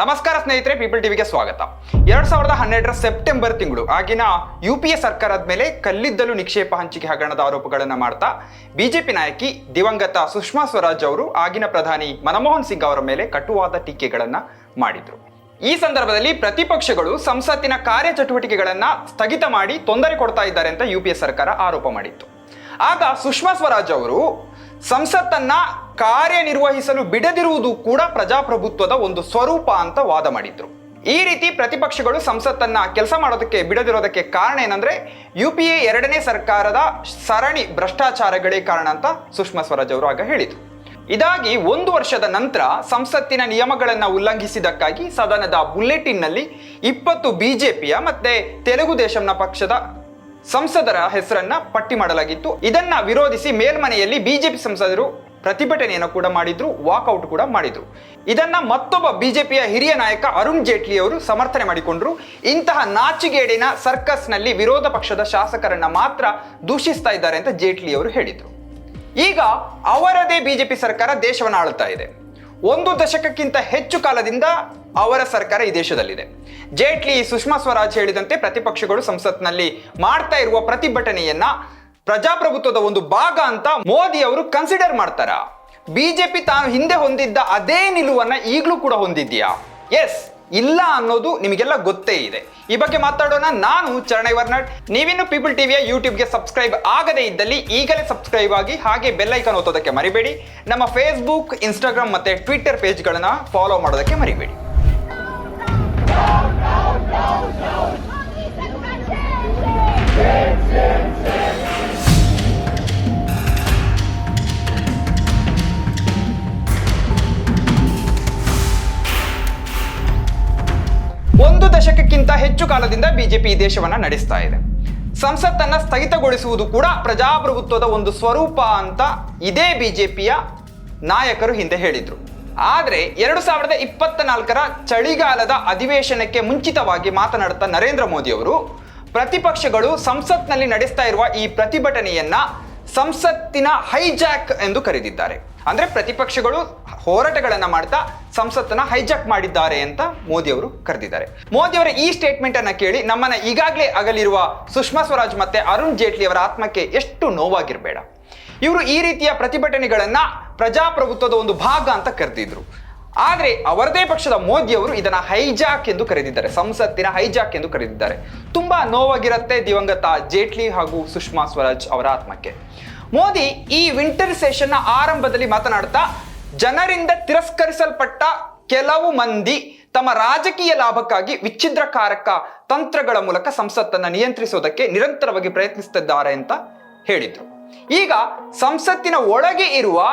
ನಮಸ್ಕಾರ ಸ್ನೇಹಿತರೆ ಪೀಪಲ್ ಟಿವಿಗೆ ಸ್ವಾಗತ. ಎರಡ್ ಸಾವಿರದ ಹನ್ನೆರಡರ ಸೆಪ್ಟೆಂಬರ್ ತಿಂಗಳು, ಆಗಿನ ಯು ಪಿ ಎ ಸರ್ಕಾರದ ಮೇಲೆ ಕಲ್ಲಿದ್ದಲು ನಿಕ್ಷೇಪ ಹಂಚಿಕೆ ಹಗರಣದ ಆರೋಪಗಳನ್ನು ಮಾಡ್ತಾ ಬಿಜೆಪಿ ನಾಯಕಿ ದಿವಂಗತ ಸುಷ್ಮಾ ಸ್ವರಾಜ್ ಅವರು ಆಗಿನ ಪ್ರಧಾನಿ ಮನಮೋಹನ್ ಸಿಂಗ್ ಅವರ ಮೇಲೆ ಕಟುವಾದ ಟೀಕೆಗಳನ್ನ ಮಾಡಿದ್ರು. ಈ ಸಂದರ್ಭದಲ್ಲಿ ಪ್ರತಿಪಕ್ಷಗಳು ಸಂಸತ್ತಿನ ಕಾರ್ಯಚಟುವಟಿಕೆಗಳನ್ನು ಸ್ಥಗಿತ ಮಾಡಿ ತೊಂದರೆ ಕೊಡ್ತಾ ಇದ್ದಾರೆ ಅಂತ ಯು ಸರ್ಕಾರ ಆರೋಪ ಮಾಡಿತ್ತು. ಆಗ ಸುಷ್ಮಾ ಸ್ವರಾಜ್ ಅವರು ಸಂಸತ್ತನ್ನ ಕಾರ್ಯನಿರ್ವಹಿಸಲು ಬಿಡದಿರುವುದು ಕೂಡ ಪ್ರಜಾಪ್ರಭುತ್ವದ ಒಂದು ಸ್ವರೂಪ ಅಂತ ವಾದ ಮಾಡಿದ್ರು. ಈ ರೀತಿ ಪ್ರತಿಪಕ್ಷಗಳು ಸಂಸತ್ತನ್ನ ಕೆಲಸ ಮಾಡೋದಕ್ಕೆ ಬಿಡದಿರೋದಕ್ಕೆ ಕಾರಣ ಏನಂದ್ರೆ, ಯು ಪಿ ಎ ಎರಡನೇ ಸರ್ಕಾರದ ಸರಣಿ ಭ್ರಷ್ಟಾಚಾರಗಳೇ ಕಾರಣ ಅಂತ ಸುಷ್ಮಾ ಸ್ವರಾಜ್ ಅವರು ಆಗ ಹೇಳಿದ್ರು. ಇದಾಗಿ ಒಂದು ವರ್ಷದ ನಂತರ ಸಂಸತ್ತಿನ ನಿಯಮಗಳನ್ನು ಉಲ್ಲಂಘಿಸಿದ್ದಕ್ಕಾಗಿ ಸದನದ ಬುಲೆಟಿನ್ನಲ್ಲಿ ಇಪ್ಪತ್ತು ಬಿಜೆಪಿಯ ಮತ್ತೆ ತೆಲುಗು ದೇಶಂನ ಪಕ್ಷದ ಸಂಸದರ ಹೆಸರನ್ನ ಪಟ್ಟಿ ಮಾಡಲಾಗಿತ್ತು. ಇದನ್ನ ವಿರೋಧಿಸಿ ಮೇಲ್ಮನೆಯಲ್ಲಿ ಬಿಜೆಪಿ ಸಂಸದರು ಪ್ರತಿಭಟನೆಯನ್ನು ಕೂಡ ಮಾಡಿದ್ರು ವಾಕೌಟ್ ಕೂಡ ಮಾಡಿದ್ರು. ಇದನ್ನ ಮತ್ತೊಬ್ಬ ಬಿಜೆಪಿಯ ಹಿರಿಯ ನಾಯಕ ಅರುಣ್ ಜೇಟ್ಲಿ ಅವರು ಸಮರ್ಥನೆ ಮಾಡಿಕೊಂಡ್ರು. ಇಂತಹ ನಾಚಿಗೇಡಿನ ಸರ್ಕಸ್ನಲ್ಲಿ ವಿರೋಧ ಪಕ್ಷದ ಶಾಸಕರನ್ನ ಮಾತ್ರ ದೂಷಿಸ್ತಾ ಇದ್ದಾರೆ ಅಂತ ಜೇಟ್ಲಿ ಅವರು ಹೇಳಿದರು. ಈಗ ಅವರದೇ ಬಿಜೆಪಿ ಸರ್ಕಾರ ದೇಶವನ್ನು ಆಳುತ್ತಾ ಇದೆ. ಒಂದು ದಶಕಕ್ಕಿಂತ ಹೆಚ್ಚು ಕಾಲದಿಂದ ಅವರ ಸರ್ಕಾರ ಈ ದೇಶದಲ್ಲಿದೆ. ಜೇಟ್ಲಿ ಸುಷ್ಮಾ ಸ್ವರಾಜ್ ಹೇಳಿದಂತೆ ಪ್ರತಿಪಕ್ಷಗಳು ಸಂಸತ್ನಲ್ಲಿ ಮಾಡ್ತಾ ಇರುವ ಪ್ರತಿಭಟನೆಯನ್ನ ಪ್ರಜಾಪ್ರಭುತ್ವದ ಒಂದು ಭಾಗ ಅಂತ ಮೋದಿ ಅವರು ಕನ್ಸಿಡರ್ ಮಾಡ್ತಾರ. ಬಿಜೆಪಿ ತಾನು ಹಿಂದೆ ಹೊಂದಿದ್ದ ಅದೇ ನಿಲುವನ್ನ ಈಗಲೂ ಕೂಡ ಹೊಂದಿದ್ಯಾ? ಎಸ್ ಇಲ್ಲ ಅನ್ನೋದು ನಿಮಗೆಲ್ಲ ಗೊತ್ತೇ ಇದೆ. ಈ ಬಗ್ಗೆ ಮಾತಾಡೋಣ ನಾನು ಚರಣ ವರ್ನಾಡ್. ನೀವಿನ್ನು ಪೀಪಲ್ ಟಿವಿಯ ಯೂಟ್ಯೂಬ್ಗೆ ಸಬ್ಸ್ಕ್ರೈಬ್ ಆಗದೇ ಇದ್ದಲ್ಲಿ ಈಗಲೇ ಸಬ್ಸ್ಕ್ರೈಬ್ ಆಗಿ ಹಾಗೆ ಬೆಲ್ ಓದೋದಕ್ಕೆ ಮರಿಬೇಡಿ. ನಮ್ಮ ಫೇಸ್ಬುಕ್ ಇನ್ಸ್ಟಾಗ್ರಾಮ್ ಮತ್ತೆ ಟ್ವಿಟ್ಟರ್ ಪೇಜ್ಗಳನ್ನ ಫಾಲೋ ಮಾಡೋದಕ್ಕೆ ಮರಿಬೇಡಿ. ಒಂದು ದಶಕಕ್ಕಿಂತ ಹೆಚ್ಚು ಕಾಲದಿಂದ ಬಿಜೆಪಿ ಈ ದೇಶವನ್ನ ನಡೆಸ್ತಾ ಇದೆ. ಸಂಸತ್ತನ್ನ ಸ್ಥಗಿತಗೊಳಿಸುವುದು ಕೂಡ ಪ್ರಜಾಪ್ರಭುತ್ವದ ಒಂದು ಸ್ವರೂಪ ಅಂತ ಇದೇ ಬಿಜೆಪಿಯ ನಾಯಕರು ಹಿಂದೆ ಹೇಳಿದ್ರು. ಆದ್ರೆ ಎರಡು ಸಾವಿರದ ಇಪ್ಪತ್ತ ನಾಲ್ಕರ ಚಳಿಗಾಲದ ಅಧಿವೇಶನಕ್ಕೆ ಮುಂಚಿತವಾಗಿ ಮಾತನಾಡುತ್ತಾ ನರೇಂದ್ರ ಮೋದಿ ಅವರು, ಪ್ರತಿಪಕ್ಷಗಳು ಸಂಸತ್ನಲ್ಲಿ ನಡೆಸ್ತಾ ಇರುವ ಈ ಪ್ರತಿಭಟನೆಯನ್ನ ಸಂಸತ್ತಿನ ಹೈಜಾಕ್ ಎಂದು ಕರೆದಿದ್ದಾರೆ. ಅಂದ್ರೆ ಪ್ರತಿಪಕ್ಷಗಳು ಹೋರಾಟಗಳನ್ನ ಮಾಡ್ತಾ ಸಂಸತ್ತನ್ನ ಹೈಜಾಕ್ ಮಾಡಿದ್ದಾರೆ ಅಂತ ಮೋದಿ ಅವರು ಕರೆದಿದ್ದಾರೆ. ಮೋದಿ ಅವರ ಈ ಸ್ಟೇಟ್ಮೆಂಟ್ ಅನ್ನ ಕೇಳಿ ನಮ್ಮನ್ನ ಈಗಾಗಲೇ ಅಗಲಿರುವ ಸುಷ್ಮಾ ಸ್ವರಾಜ್ ಮತ್ತೆ ಅರುಣ್ ಜೇಟ್ಲಿ ಅವರ ಆತ್ಮಕ್ಕೆ ಎಷ್ಟು ನೋವಾಗಿರಬೇಡ. ಇವರು ಈ ರೀತಿಯ ಪ್ರತಿಭಟನೆಗಳನ್ನ ಪ್ರಜಾಪ್ರಭುತ್ವದ ಒಂದು ಭಾಗ ಅಂತ ಕರೆದಿದ್ರು. ಆದರೆ ಅವರದೇ ಪಕ್ಷದ ಮೋದಿ ಅವರು ಇದನ್ನ ಹೈಜಾಕ್ ಎಂದು ಕರೆದಿದ್ದಾರೆ, ಸಂಸತ್ತಿನ ಹೈಜಾಕ್ ಎಂದು ಕರೆದಿದ್ದಾರೆ. ತುಂಬಾ ನೋವಾಗಿರುತ್ತೆ ದಿವಂಗತ ಜೇಟ್ಲಿ ಹಾಗೂ ಸುಷ್ಮಾ ಸ್ವರಾಜ್ ಅವರ ಆತ್ಮಕ್ಕೆ. ಮೋದಿ ಈ ವಿಂಟರ್ ಸೆಷನ್ನ ಆರಂಭದಲ್ಲಿ ಮಾತನಾಡ್ತಾ, ಜನರಿಂದ ತಿರಸ್ಕರಿಸಲ್ಪಟ್ಟ ಕೆಲವು ಮಂದಿ ತಮ್ಮ ರಾಜಕೀಯ ಲಾಭಕ್ಕಾಗಿ ವಿಚ್ಛಿದ್ರಕಾರಕ ತಂತ್ರಗಳ ಮೂಲಕ ಸಂಸತ್ತನ್ನ ನಿಯಂತ್ರಿಸೋದಕ್ಕೆ ನಿರಂತರವಾಗಿ ಪ್ರಯತ್ನಿಸುತ್ತಿದ್ದಾರೆ ಅಂತ ಹೇಳಿದ್ರು. ಈಗ ಸಂಸತ್ತಿನ ಒಳಗೆ ಇರುವ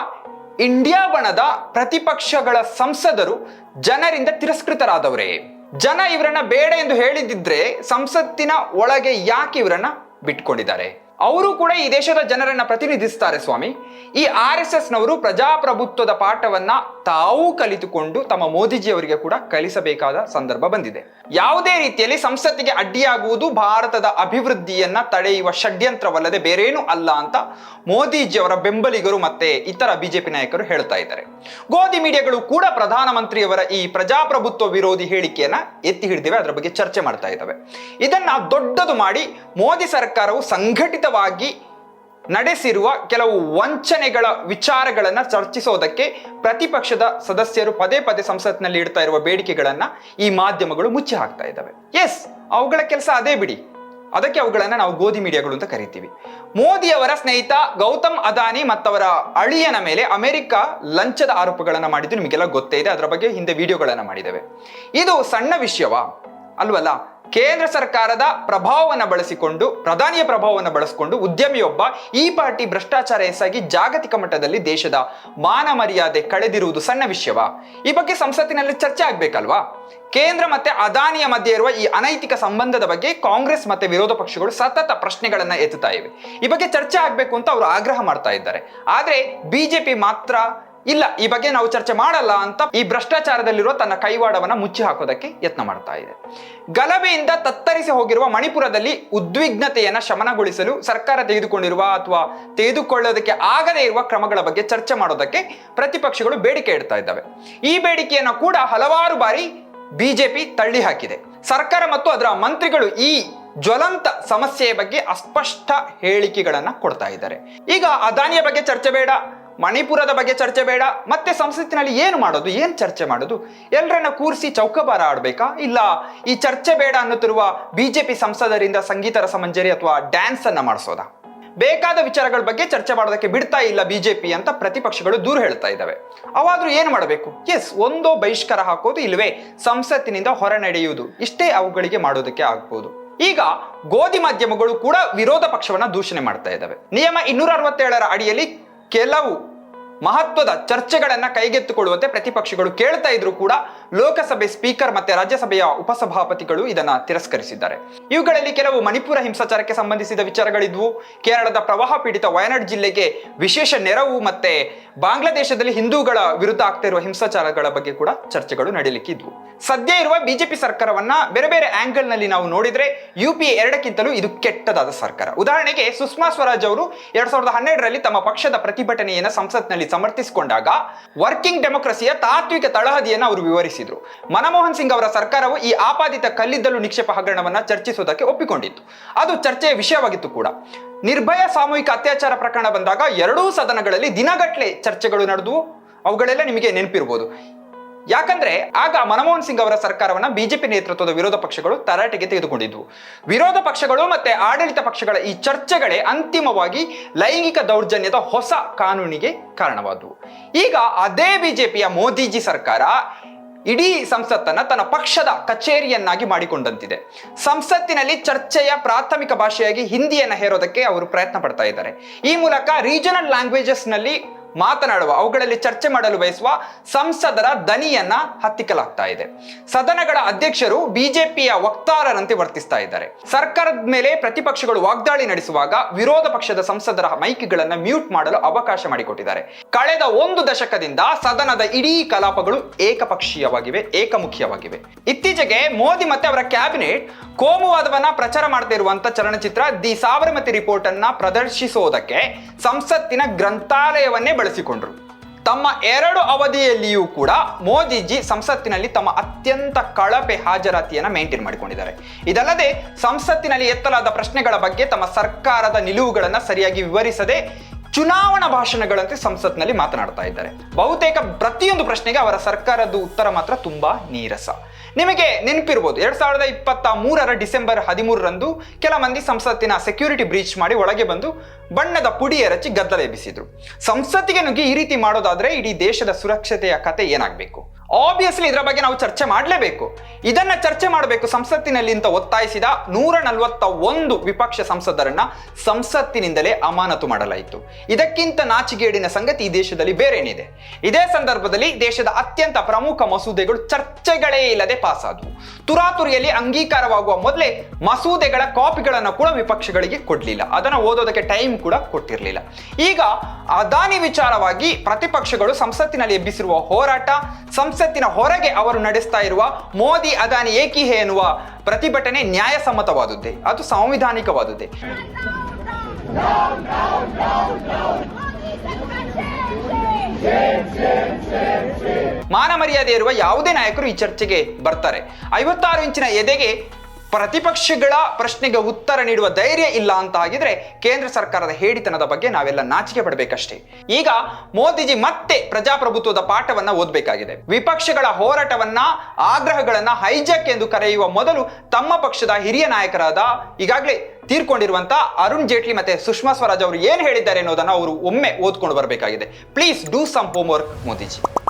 ಇಂಡಿಯಾ ಬಣದ ಪ್ರತಿಪಕ್ಷಗಳ ಸಂಸದರು ಜನರಿಂದ ತಿರಸ್ಕೃತರಾದವರೇ. ಜನ ಇವರನ್ನ ಬೇಡ ಎಂದು ಹೇಳಿದಿದ್ರೆ ಸಂಸತ್ತಿನ ಒಳಗೆ ಯಾಕೆ ಇವರನ್ನ ಬಿಟ್ಕೊಂಡಿದ್ದಾರೆ? ಅವರು ಕೂಡ ಈ ದೇಶದ ಜನರನ್ನ ಪ್ರತಿನಿಧಿಸ್ತಾರೆ ಸ್ವಾಮಿ. ಈ ಆರ್ ಎಸ್ ಎಸ್ ನವರು ಪ್ರಜಾಪ್ರಭುತ್ವದ ಪಾಠವನ್ನ ತಾವು ಕಲಿತುಕೊಂಡು ತಮ್ಮ ಮೋದಿಜಿ ಅವರಿಗೆ ಕೂಡ ಕಲಿಸಬೇಕಾದ ಸಂದರ್ಭ ಬಂದಿದೆ. ಯಾವುದೇ ರೀತಿಯಲ್ಲಿ ಸಂಸತ್ತಿಗೆ ಅಡ್ಡಿಯಾಗುವುದು ಭಾರತದ ಅಭಿವೃದ್ಧಿಯನ್ನ ತಡೆಯುವ ಷಡ್ಯಂತ್ರವಲ್ಲದೆ ಬೇರೇನೂ ಅಲ್ಲ ಅಂತ ಮೋದಿಜಿ ಅವರ ಬೆಂಬಲಿಗರು ಮತ್ತೆ ಇತರ ಬಿಜೆಪಿ ನಾಯಕರು ಹೇಳ್ತಾ ಇದ್ದಾರೆ. ಗೋಧಿ ಮೀಡಿಯಾಗಳು ಕೂಡ ಪ್ರಧಾನಮಂತ್ರಿಯವರ ಈ ಪ್ರಜಾಪ್ರಭುತ್ವ ವಿರೋಧಿ ಹೇಳಿಕೆಯನ್ನ ಎತ್ತಿ ಹಿಡಿದಿವೆ, ಅದರ ಬಗ್ಗೆ ಚರ್ಚೆ ಮಾಡ್ತಾ ಇದ್ದಾವೆ. ಇದನ್ನ ದೊಡ್ಡದು ಮಾಡಿ ಮೋದಿ ಸರ್ಕಾರವು ಸಂಘಟಿತವಾಗಿ ನಡೆಸಿರುವ ಕೆಲವು ವಂಚನೆಗಳ ವಿಚಾರಗಳನ್ನ ಚರ್ಚಿಸೋದಕ್ಕೆ ಪ್ರತಿಪಕ್ಷದ ಸದಸ್ಯರು ಪದೇ ಪದೇ ಸಂಸತ್ನಲ್ಲಿ ಇಡ್ತಾ ಇರುವ ಬೇಡಿಕೆಗಳನ್ನ ಈ ಮಾಧ್ಯಮಗಳು ಮುಚ್ಚಿ ಹಾಕ್ತಾ ಇದ್ದಾವೆ. ಎಸ್ ಅವುಗಳ ಕೆಲಸ ಅದೇ ಬಿಡಿ. ಅದಕ್ಕೆ ಅವುಗಳನ್ನ ನಾವು ಗೋಧಿ ಮೀಡಿಯಾಗಳು ಅಂತ ಕರಿತೀವಿ. ಮೋದಿಯವರ ಸ್ನೇಹಿತ ಗೌತಮ್ ಅದಾನಿ ಮತ್ತವರ ಅಳಿಯನ ಮೇಲೆ ಅಮೆರಿಕ ಲಂಚದ ಆರೋಪಗಳನ್ನ ಮಾಡಿದ್ದು ನಿಮಗೆಲ್ಲ ಗೊತ್ತೇ ಇದೆ. ಅದರ ಬಗ್ಗೆ ಹಿಂದೆ ವಿಡಿಯೋಗಳನ್ನ ಮಾಡಿದ್ದೇವೆ. ಇದು ಸಣ್ಣ ವಿಷಯವಾ? ಅಲ್ವಲ್ಲ? ಕೇಂದ್ರ ಸರ್ಕಾರದ ಪ್ರಭಾವವನ್ನು ಬಳಸಿಕೊಂಡು, ಪ್ರಧಾನಿಯ ಪ್ರಭಾವವನ್ನು ಬಳಸಿಕೊಂಡು ಉದ್ಯಮಿಯೊಬ್ಬ ಈ ಪಾರ್ಟಿ ಭ್ರಷ್ಟಾಚಾರ ಹೆಸಾಗಿ ಜಾಗತಿಕ ಮಟ್ಟದಲ್ಲಿ ದೇಶದ ಮಾನ ಮರ್ಯಾದೆ ಕಳೆದಿರುವುದು ಸಣ್ಣ ವಿಷಯವಾ? ಈ ಬಗ್ಗೆ ಸಂಸತ್ತಿನಲ್ಲಿ ಚರ್ಚೆ ಆಗ್ಬೇಕಲ್ವಾ? ಕೇಂದ್ರ ಮತ್ತೆ ಅದಾನಿಯ ಮಧ್ಯೆ ಇರುವ ಈ ಅನೈತಿಕ ಸಂಬಂಧದ ಬಗ್ಗೆ ಕಾಂಗ್ರೆಸ್ ಮತ್ತೆ ವಿರೋಧ ಪಕ್ಷಗಳು ಸತತ ಪ್ರಶ್ನೆಗಳನ್ನ ಎತ್ತುತ್ತಾ ಇವೆ. ಈ ಬಗ್ಗೆ ಚರ್ಚೆ ಆಗಬೇಕು ಅಂತ ಅವರು ಆಗ್ರಹ ಮಾಡ್ತಾ ಇದ್ದಾರೆ. ಆದ್ರೆ ಬಿಜೆಪಿ ಮಾತ್ರ ಇಲ್ಲ, ಈ ಬಗ್ಗೆ ನಾವು ಚರ್ಚೆ ಮಾಡಲ್ಲ ಅಂತ ಈ ಭ್ರಷ್ಟಾಚಾರದಲ್ಲಿರುವ ತನ್ನ ಕೈವಾಡವನ್ನ ಮುಚ್ಚಿ ಹಾಕೋದಕ್ಕೆ ಯತ್ನ ಮಾಡ್ತಾ ಇದೆ. ಗಲಭೆಯಿಂದ ತತ್ತರಿಸಿ ಹೋಗಿರುವ ಮಣಿಪುರದಲ್ಲಿ ಉದ್ವಿಗ್ನತೆಯನ್ನು ಶಮನಗೊಳಿಸಲು ಸರ್ಕಾರ ತೆಗೆದುಕೊಂಡಿರುವ ಅಥವಾ ತೆಗೆದುಕೊಳ್ಳೋದಕ್ಕೆ ಆಗದೇ ಇರುವ ಕ್ರಮಗಳ ಬಗ್ಗೆ ಚರ್ಚೆ ಮಾಡೋದಕ್ಕೆ ಪ್ರತಿಪಕ್ಷಗಳು ಬೇಡಿಕೆ ಇಡ್ತಾ ಇದ್ದಾವೆ. ಈ ಬೇಡಿಕೆಯನ್ನ ಕೂಡ ಹಲವಾರು ಬಾರಿ ಬಿಜೆಪಿ ತಳ್ಳಿ ಹಾಕಿದೆ. ಸರ್ಕಾರ ಮತ್ತು ಅದರ ಮಂತ್ರಿಗಳು ಈ ಜ್ವಲಂತ ಸಮಸ್ಯೆಯ ಬಗ್ಗೆ ಅಸ್ಪಷ್ಟ ಹೇಳಿಕೆಗಳನ್ನು ಕೊಡ್ತಾ ಇದ್ದಾರೆ. ಈಗ ಅದಾನಿಯ ಬಗ್ಗೆ ಚರ್ಚೆ ಬೇಡ ಮಣಿಪುರದ ಬಗ್ಗೆ ಚರ್ಚೆ ಬೇಡ, ಮತ್ತೆ ಸಂಸತ್ತಿನಲ್ಲಿ ಏನು ಮಾಡೋದು, ಏನು ಚರ್ಚೆ ಮಾಡೋದು? ಎಲ್ಲರನ್ನ ಕೂರಿಸಿ ಚೌಕಬಾರ ಆಡಬೇಕಾ? ಇಲ್ಲ, ಈ ಚರ್ಚೆ ಬೇಡ ಅನ್ನುತ್ತಿರುವ ಬಿಜೆಪಿ ಸಂಸದರಿಂದ ಸಂಗೀತ ರಸಮಂಜರಿ ಅಥವಾ ಡ್ಯಾನ್ಸ್ ಅನ್ನ ಮಾಡಿಸೋದಾ? ಬೇಕಾದ ವಿಚಾರಗಳ ಬಗ್ಗೆ ಚರ್ಚೆ ಮಾಡೋದಕ್ಕೆ ಬಿಡ್ತಾ ಇಲ್ಲ ಬಿಜೆಪಿ ಅಂತ ಪ್ರತಿಪಕ್ಷಗಳು ದೂರ ಹೇಳ್ತಾ ಇದ್ದಾವೆ. ಅವಾದ್ರೂ ಏನು ಮಾಡಬೇಕು? ಎಸ್, ಒಂದೋ ಬಹಿಷ್ಕಾರ ಹಾಕೋದು ಇಲ್ಲವೇ ಸಂಸತ್ತಿನಿಂದ ಹೊರ ನಡೆಯುವುದು, ಇಷ್ಟೇ ಅವುಗಳಿಗೆ ಮಾಡೋದಕ್ಕೆ ಆಗ್ಬೋದು. ಈಗ ಗೋಧಿ ಮಾಧ್ಯಮಗಳು ಕೂಡ ವಿರೋಧ ಪಕ್ಷವನ್ನ ದೂಷಣೆ ಮಾಡ್ತಾ ಇದ್ದಾವೆ. ನಿಯಮ ಇನ್ನೂರ ಅರವತ್ತೇಳರ ಅಡಿಯಲ್ಲಿ ಕೆಲವು ಮಹತ್ವದ ಚರ್ಚೆಗಳನ್ನು ಕೈಗೆತ್ತಿಕೊಳ್ಳುವಂತೆ ಪ್ರತಿಪಕ್ಷಗಳು ಕೇಳ್ತಾ ಇದ್ರು ಕೂಡ ಲೋಕಸಭೆ ಸ್ಪೀಕರ್ ಮತ್ತೆ ರಾಜ್ಯಸಭೆಯ ಉಪಸಭಾಪತಿಗಳು ಇದನ್ನ ತಿರಸ್ಕರಿಸಿದ್ದಾರೆ. ಇವುಗಳಲ್ಲಿ ಕೆಲವು ಮಣಿಪುರ ಹಿಂಸಾಚಾರಕ್ಕೆ ಸಂಬಂಧಿಸಿದ ವಿಚಾರಗಳಿದ್ವು. ಕೇರಳದ ಪ್ರವಾಹ ಪೀಡಿತ ವಯನಾಡ್ ಜಿಲ್ಲೆಗೆ ವಿಶೇಷ ನೆರವು ಮತ್ತೆ ಬಾಂಗ್ಲಾದೇಶದಲ್ಲಿ ಹಿಂದೂಗಳ ವಿರುದ್ಧ ಆಗ್ತಿರುವ ಹಿಂಸಾಚಾರಗಳ ಬಗ್ಗೆ ಕೂಡ ಚರ್ಚೆಗಳು ನಡೆಯಲಿಕ್ಕಿದ್ವು ಸದ್ಯ ಇರುವ ಬಿಜೆಪಿ ಸರ್ಕಾರವನ್ನ ಬೇರೆ ಬೇರೆ ಆಂಗಲ್ನಲ್ಲಿ ನಾವು ನೋಡಿದ್ರೆ ಯು ಎರಡಕ್ಕಿಂತಲೂ ಇದು ಕೆಟ್ಟದಾದ ಸರ್ಕಾರ. ಉದಾಹರಣೆಗೆ ಸುಷ್ಮಾ ಸ್ವರಾಜ್ ಅವರು ಎರಡ್ ಸಾವಿರದ ಹನ್ನೆರಡರಲ್ಲಿ ತಮ್ಮ ಪಕ್ಷದ ಪ್ರತಿಭಟನೆಯನ್ನು ಸಂಸತ್ನಲ್ಲಿ ಸಮರ್ಥಿಸಿಕೊಂಡಾಗ, ವರ್ಕಿಂಗ್ ಡೆಮೊಕ್ರಸಿಯ ತಾತ್ವಿಕ ತಳಹದಿಯನ್ನು ಅವರು ವಿವರಿಸಿದ್ರು. ಮನಮೋಹನ್ ಸಿಂಗ್ ಅವರ ಸರ್ಕಾರವು ಈ ಆಪಾದಿತ ಕಲ್ಲಿದ್ದಲು ನಿಕ್ಷೇಪ ಹಗರಣವನ್ನ ಚರ್ಚಿಸುವುದಕ್ಕೆ ಒಪ್ಪಿಕೊಂಡಿತ್ತು. ಅದು ಚರ್ಚೆಯ ವಿಷಯವಾಗಿತ್ತು ಕೂಡ. ನಿರ್ಭಯ ಸಾಮೂಹಿಕ ಅತ್ಯಾಚಾರ ಪ್ರಕರಣ ಬಂದಾಗ ಎರಡೂ ಸದನಗಳಲ್ಲಿ ದಿನಗಟ್ಟಲೆ ಚರ್ಚೆಗಳು ನಡೆದು ಅವುಗಳೆಲ್ಲ ನಿಮಗೆ ನೆನಪಿರ್ಬೋದು. ಯಾಕಂದ್ರೆ ಆಗ ಮನಮೋಹನ್ ಸಿಂಗ್ ಅವರ ಸರ್ಕಾರವನ್ನ ಬಿಜೆಪಿ ನೇತೃತ್ವದ ವಿರೋಧ ಪಕ್ಷಗಳು ತರಾಟೆಗೆ ತೆಗೆದುಕೊಂಡಿದ್ವು. ವಿರೋಧ ಪಕ್ಷಗಳು ಮತ್ತೆ ಆಡಳಿತ ಪಕ್ಷಗಳ ಈ ಚರ್ಚೆಗಳೇ ಅಂತಿಮವಾಗಿ ಲೈಂಗಿಕ ದೌರ್ಜನ್ಯದ ಹೊಸ ಕಾನೂನಿಗೆ ಕಾರಣವಾದವು. ಈಗ ಅದೇ ಬಿಜೆಪಿಯ ಮೋದಿಜಿ ಸರ್ಕಾರ ಇಡೀ ಸಂಸತ್ತನ್ನ ತನ್ನ ಪಕ್ಷದ ಕಚೇರಿಯನ್ನಾಗಿ ಮಾಡಿಕೊಂಡಂತಿದೆ. ಸಂಸತ್ತಿನಲ್ಲಿ ಚರ್ಚೆಯ ಪ್ರಾಥಮಿಕ ಭಾಷೆಯಾಗಿ ಹಿಂದಿಯನ್ನ ಹೇರೋದಕ್ಕೆ ಅವರು ಪ್ರಯತ್ನ ಪಡ್ತಾ ಇದ್ದಾರೆ. ಈ ಮೂಲಕ ರೀಜನಲ್ ಲ್ಯಾಂಗ್ವೇಜಸ್ನಲ್ಲಿ ಮಾತನಾಡುವ, ಅವುಗಳಲ್ಲಿ ಚರ್ಚೆ ಮಾಡಲು ಬಯಸುವ ಸಂಸದರ ದನಿಯನ್ನ ಹತ್ತಿಕ್ಕಲಾಗ್ತಾ ಇದೆ. ಸದನಗಳ ಅಧ್ಯಕ್ಷರು ಬಿಜೆಪಿಯ ವಕ್ತಾರರಂತೆ ವರ್ತಿಸ್ತಾ ಇದ್ದಾರೆ. ಸರ್ಕಾರದ ಮೇಲೆ ಪ್ರತಿಪಕ್ಷಗಳು ವಾಗ್ದಾಳಿ ನಡೆಸುವಾಗ ವಿರೋಧ ಪಕ್ಷದ ಸಂಸದರ ಮೈಕ್ಗಳನ್ನು ಮ್ಯೂಟ್ ಮಾಡಲು ಅವಕಾಶ ಮಾಡಿಕೊಟ್ಟಿದ್ದಾರೆ. ಕಳೆದ ಒಂದು ದಶಕದಿಂದ ಸದನದ ಇಡೀ ಕಲಾಪಗಳು ಏಕಪಕ್ಷೀಯವಾಗಿವೆ, ಏಕಮುಖಿಯವಾಗಿವೆ. ಇತ್ತೀಚೆಗೆ ಮೋದಿ ಮತ್ತೆ ಅವರ ಕ್ಯಾಬಿನೆಟ್ ಕೋಮುವಾದವನ್ನ ಪ್ರಚಾರ ಮಾಡ್ತಾ ಇರುವಂತ ಚಲನಚಿತ್ರ ದಿ ಸಾಬರಮತಿ ರಿಪೋರ್ಟ್ ಅನ್ನ ಪ್ರದರ್ಶಿಸೋದಕ್ಕೆ ಸಂಸತ್ತಿನ ಗ್ರಂಥಾಲಯವನ್ನೇ ಬಳಸಿಕೊಂಡ್ರು. ತಮ್ಮ ಎರಡು ಅವಧಿಯಲ್ಲಿಯೂ ಕೂಡ ಮೋದಿಜಿ ಸಂಸತ್ತಿನಲ್ಲಿ ತಮ್ಮ ಅತ್ಯಂತ ಕಳಪೆ ಹಾಜರಾತಿಯನ್ನ ಮೇಂಟೈನ್ ಮಾಡಿಕೊಂಡಿದ್ದಾರೆ. ಇದಲ್ಲದೆ ಸಂಸತ್ತಿನಲ್ಲಿ ಎತ್ತಲಾದ ಪ್ರಶ್ನೆಗಳ ಬಗ್ಗೆ ತಮ್ಮ ಸರ್ಕಾರದ ನಿಲುವುಗಳನ್ನು ಸರಿಯಾಗಿ ವಿವರಿಸದೆ ಚುನಾವಣಾ ಭಾಷಣಗಳಂತೆ ಸಂಸತ್ನಲ್ಲಿ ಮಾತನಾಡ್ತಾ ಇದ್ದಾರೆ. ಬಹುತೇಕ ಪ್ರತಿಯೊಂದು ಪ್ರಶ್ನೆಗೆ ಅವರ ಸರ್ಕಾರದ ಉತ್ತರ ಮಾತ್ರ ತುಂಬಾ ನೀರಸ. ನಿಮಗೆ ನೆನಪಿರ್ಬೋದು, ಎರಡ್ ಸಾವಿರದ ಇಪ್ಪತ್ತ ಮೂರರ ಡಿಸೆಂಬರ್ ಹದಿಮೂರರಂದು ಕೆಲ ಮಂದಿ ಸಂಸತ್ತಿನ ಸೆಕ್ಯೂರಿಟಿ ಬ್ರೀಚ್ ಮಾಡಿ ಒಳಗೆ ಬಂದು ಬಣ್ಣದ ಪುಡಿ ಎರಚಿ ಗದ್ದಲ ಎಬ್ಬಿಸಿದ್ರು. ಸಂಸತ್ತಿಗೆ ನುಗ್ಗಿ ಈ ರೀತಿ ಮಾಡೋದಾದ್ರೆ ಇಡೀ ದೇಶದ ಸುರಕ್ಷತೆಯ ಕತೆ ಏನಾಗಬೇಕು? ಆಬ್ವಿಯಸ್ಲಿ ಇದರ ಬಗ್ಗೆ ನಾವು ಚರ್ಚೆ ಮಾಡಲೇಬೇಕು. ಇದನ್ನ ಚರ್ಚೆ ಮಾಡಬೇಕು ಸಂಸತ್ತಿನಲ್ಲಿ ಅಂತ ಒತ್ತಾಯಿಸಿದ ನೂರ ನಲವತ್ತ ಒಂದು ವಿಪಕ್ಷ ಸಂಸದರನ್ನ ಸಂಸತ್ತಿನಿಂದಲೇ ಅಮಾನತು ಮಾಡಲಾಯಿತು. ಇದಕ್ಕಿಂತ ನಾಚಿಗೇಡಿನ ಸಂಗತಿ ಈ ದೇಶದಲ್ಲಿ ಬೇರೇನಿದೆ. ಇದೇ ಸಂದರ್ಭದಲ್ಲಿ ದೇಶದ ಅತ್ಯಂತ ಪ್ರಮುಖ ಮಸೂದೆಗಳು ಚರ್ಚೆಗಳೇ ಇಲ್ಲದೆ ಪಾಸ್ ಆದವು ತುರಾತುರಿಯಲ್ಲಿ ಅಂಗೀಕಾರವಾಗುವ ಮೊದಲೇ ಮಸೂದೆಗಳ ಕಾಪಿಗಳನ್ನು ಕೂಡ ವಿಪಕ್ಷಗಳಿಗೆ ಕೊಡ್ಲಿಲ್ಲ. ಅದನ್ನು ಓದೋದಕ್ಕೆ ಟೈಮ್ ಕೂಡ ಕೊಟ್ಟಿರಲಿಲ್ಲ. ಈಗ ಅದಾನಿ ವಿಚಾರವಾಗಿ ಪ್ರತಿಪಕ್ಷಗಳು ಸಂಸತ್ತಿನಲ್ಲಿ ಎಬ್ಬಿಸಿರುವ ಹೋರಾಟ ಸಂಸತ್ತಿನ ಹೊರಗೆ ಅವರು ನಡೆಸ್ತಾ ಇರುವ ಮೋದಿ ಅದಾನಿ ಏಕಿಹೆ ಎನ್ನುವ ಪ್ರತಿಭಟನೆ ನ್ಯಾಯಸಮ್ಮತವಾದದ್ದೇ. ಅದು ಸಾಂವಿಧಾನಿಕವಾದದ್ದೇ. ಮಾನ ಮರ್ಯಾದೆ ಇರುವ ಯಾವುದೇ ನಾಯಕರು ಈ ಚರ್ಚೆಗೆ ಬರ್ತಾರೆ. ಐವತ್ತಾರು ಇಂಚಿನ ಎದೆಗೆ ಪ್ರತಿಪಕ್ಷಗಳ ಪ್ರಶ್ನೆಗೆ ಉತ್ತರ ನೀಡುವ ಧೈರ್ಯ ಇಲ್ಲ ಅಂತ ಆಗಿದ್ರೆ ಕೇಂದ್ರ ಸರ್ಕಾರದ ಹೇಡಿತನದ ಬಗ್ಗೆ ನಾವೆಲ್ಲ ನಾಚಿಕೆ ಪಡಬೇಕಷ್ಟೇ. ಈಗ ಮೋದಿಜಿ ಮತ್ತೆ ಪ್ರಜಾಪ್ರಭುತ್ವದ ಪಾಠವನ್ನ ಓದಬೇಕಾಗಿದೆ. ವಿಪಕ್ಷಗಳ ಹೋರಾಟವನ್ನ, ಆಗ್ರಹಗಳನ್ನ ಹೈಜಾಕ್ ಎಂದು ಕರೆಯುವ ಮೊದಲು ತಮ್ಮ ಪಕ್ಷದ ಹಿರಿಯ ನಾಯಕರಾದ ಈಗಾಗಲೇ ತೀರ್ಕೊಂಡಿರುವಂತ ಅರುಣ್ ಜೇಟ್ಲಿ ಮತ್ತೆ ಸುಷ್ಮಾ ಸ್ವರಾಜ್ ಅವರು ಏನ್ ಹೇಳಿದ್ದಾರೆ ಅನ್ನೋದನ್ನ ಅವರು ಒಮ್ಮೆ ಓದ್ಕೊಂಡು ಬರಬೇಕಾಗಿದೆ. Please do some homework Modi ji.